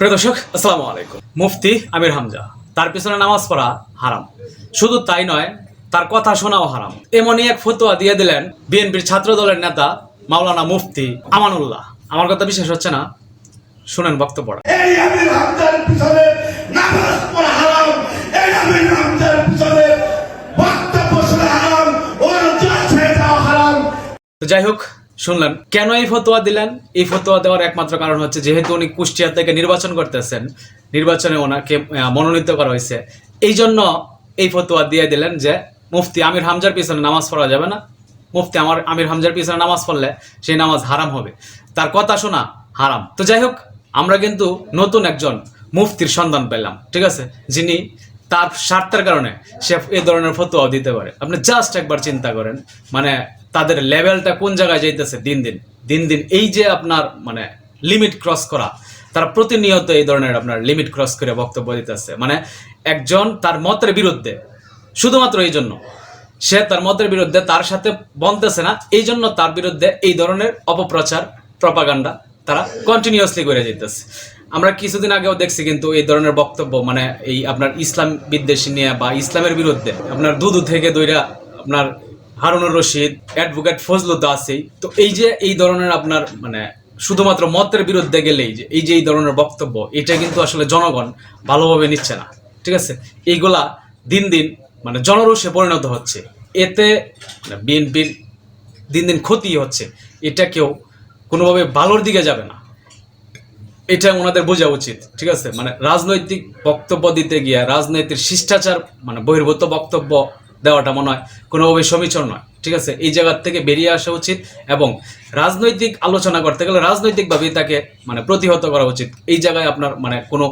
প্রিয় দর্শক আসসালামু আলাইকুম। মুফতি আমির হামজা তার পিছনে নামাজ পড়া হারাম। শুধু তাই নয় তার কথা শোনাও হারাম। এমনই এক ফতোয়া দিয়ে দিলেন বিএনপির ছাত্র দলের নেতা মাওলানা মুফতি আমানুল্লাহ। আমার কথা বিশ্বাস হচ্ছে না শুনেন বক্তব্যটা। এই আমির হামজার পিছনে নামাজ পড়া হারাম এই আমির হামজার পিছনে বক্তব্য শোনা হারাম ওর যা ছেড়ে দেওয়া হারাম। তো যাই হোক শুনলেন, কেন এই ফতোয়া দিলেন? এই ফতোয়া দেওয়ার একমাত্র কারণ হচ্ছে যেহেতু উনি কুষ্টিয়া থেকে নির্বাচন করতেছেন, নির্বাচনে ওনাকে মনোনীত করা হয়েছে। এই জন্য এই ফতোয়া দিয়ে দিলেন যে, মুফতি আমির হামজার পিছনে নামাজ পড়া যাবে না। মুফতি আমার, আমির হামজার পিছনে নামাজ পড়লে সেই নামাজ হারাম হবে। তার কথা শোনা, হারাম। তো যাই হোক, আমরা কিন্তু নতুন একজন মুফতির সন্ধান পেলাম, ঠিক আছে? যিনি তার স্বার্থের কারণে সে এই ধরনের ফতোয়াও দিতে পারে। আপনি জাস্ট একবার চিন্তা করেন মানে তাদের লেভেলটা কোন জায়গায় যাইতেছে দিন দিন। দিন দিন এই যে আপনার মানে লিমিট ক্রস করা, তারা প্রতিনিয়ত এই ধরনের আপনার লিমিট ক্রস করে বক্তব্য দিতেছে। মানে একজন তার মতের বিরুদ্ধে, শুধুমাত্র এই জন্য, সে তার মতের বিরুদ্ধে তার সাথে বনতেছে না, এই জন্য তার বিরুদ্ধে এই ধরনের অপপ্রচার প্রপাগান্ডা তারা কন্টিনিউয়াসলি করে যেতেছে আমরা কিছুদিন আগেও দেখছি কিন্তু এই ধরনের বক্তব্য মানে এই আপনার ইসলাম বিদ্বেষী নিয়ে বা ইসলামের বিরুদ্ধে আপনার দুদু থেকে দইরা আপনার হারুনুর রশিদ, অ্যাডভোকেট ফজলু তো আছেই। তো এই যে এই ধরনের আপনার মানে শুধুমাত্র মতের বিরুদ্ধে গেলেই যে এই যে এই ধরনের বক্তব্য, এটা কিন্তু আসলে জনগণ ভালোভাবে নিচ্ছে না। ঠিক আছে? এইগুলা দিন দিন মানে জনরোষে পরিণত হচ্ছে। এতে বিএনপির দিন দিন ক্ষতি হচ্ছে। এটা কেউ কোনোভাবে ভালোর দিকে যাবে না। এটা ওনাদের বোঝা উচিত, ঠিক আছে? মানে রাজনৈতিক বক্তব্য দিতে গিয়ে রাজনৈতিক শিষ্টাচার মানে বহির্ভূত বক্তব্য দেওয়াটা মনে হয় কোনোভাবে সমীচর নয়, ঠিক আছে? এই জায়গার থেকে বেরিয়ে আসা উচিত এবং রাজনৈতিক আলোচনা করতে গেলে রাজনৈতিকভাবেই তাকে মানে প্রতিহত করা উচিত। এই জায়গায় আপনার মানে কোনো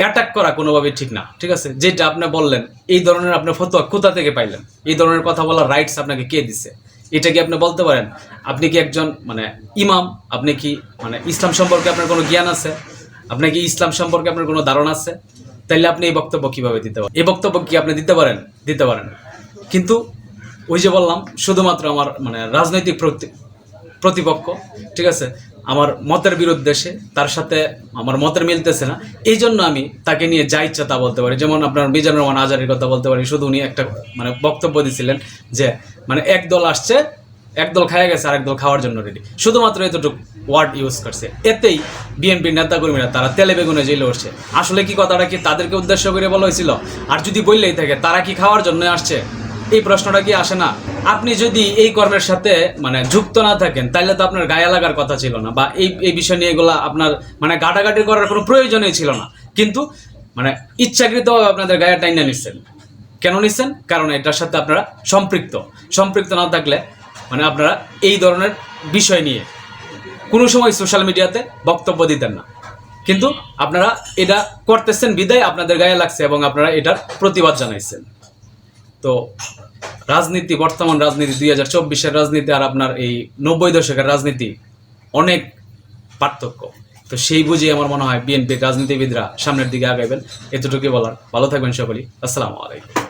অ্যাটাক করা কোনোভাবেই ঠিক না, ঠিক আছে? যেটা আপনি বললেন, এই ধরনের আপনার ফতোয়া কোথা থেকে পাইলেন? এই ধরনের কথা বলার রাইটস আপনাকে কে দিছে? এটা কি আপনি বলতে পারেন? আপনি কি একজন মানে ইমাম? আপনি কি মানে ইসলাম সম্পর্কে আপনার কোনো জ্ঞান আছে? আপনার কি ইসলাম সম্পর্কে আপনার কোনো ধারণা আছে? তাইলে আপনি এই বক্তব্য কীভাবে দিতে পারেন? এই বক্তব্য কি আপনি দিতে পারেন? দিতে পারেন। কিন্তু ওই যে বললাম, শুধুমাত্র আমার মানে রাজনৈতিক প্রতি- প্রতিপক্ষ, ঠিক আছে? আমার মতের বিরুদ্ধে সে, তার সাথে আমার মতের মিলতেছে না। এই জন্য আমি তাকে নিয়ে যা ইচ্ছা তা বলতে পারি। যেমন আপনার মিজানুর রহমান আজারের কথা বলতে পারি। শুধু উনি একটা মানে বক্তব্য দিছিলেন যে মানে এক দল আসছে, এক দল খাইয়া গেছে, আরেক দল খাওয়ার জন্য রেডি শুধুমাত্র এতটুকু ওয়ার্ড ইউজ করছে। এতেই বিএনপির নেতাকর্মীরা, তারা তেলে বেগুনে জেলে উঠছে। আসলে কি কথাটা কি তাদেরকে উদ্দেশ্য করে বলা হয়েছিল? আর যদি বললেই থাকে, তারা কি খাওয়ার জন্য আসছে? এই প্রশ্নটা কি আসে না? আপনি যদি এই কর্মের সাথে মানে যুক্ত না থাকেন তাহলে তো আপনার গায়ে লাগার কথা ছিল না বা এই এই বিষয় নিয়ে এগুলা আপনার মানে গাটাগাটি করার কোনো প্রয়োজনই ছিল না। কিন্তু মানে ইচ্ছাকৃতভাবে আপনাদের গায়ে টাইনা নিচ্ছেন। কেন নিচ্ছেন? কারণ এটার সাথে আপনারা সম্পৃক্ত। সম্পৃক্ত না থাকলে মানে আপনারা এই ধরনের বিষয় নিয়ে কোনো সময় সোশ্যাল মিডিয়াতে বক্তব্য দিতেন না। কিন্তু আপনারা এটা করতেছেন বিদায়, আপনাদের গায়ে লাগছে এবং আপনারা এটার প্রতিবাদ জানাইছেন। তো রাজনীতি, বর্তমান রাজনীতি দুই হাজার চব্বিশের রাজনীতি আর আপনার এই নব্বই দশকের রাজনীতি অনেক পার্থক্য। তো সেই বুঝে আমার মনে হয় বিএনপির রাজনীতিবিদরা সামনের দিকে আগাইবেন। এতটুকুই বলার। ভালো থাকবেন সকলেই। আসসালামু আলাইকুম।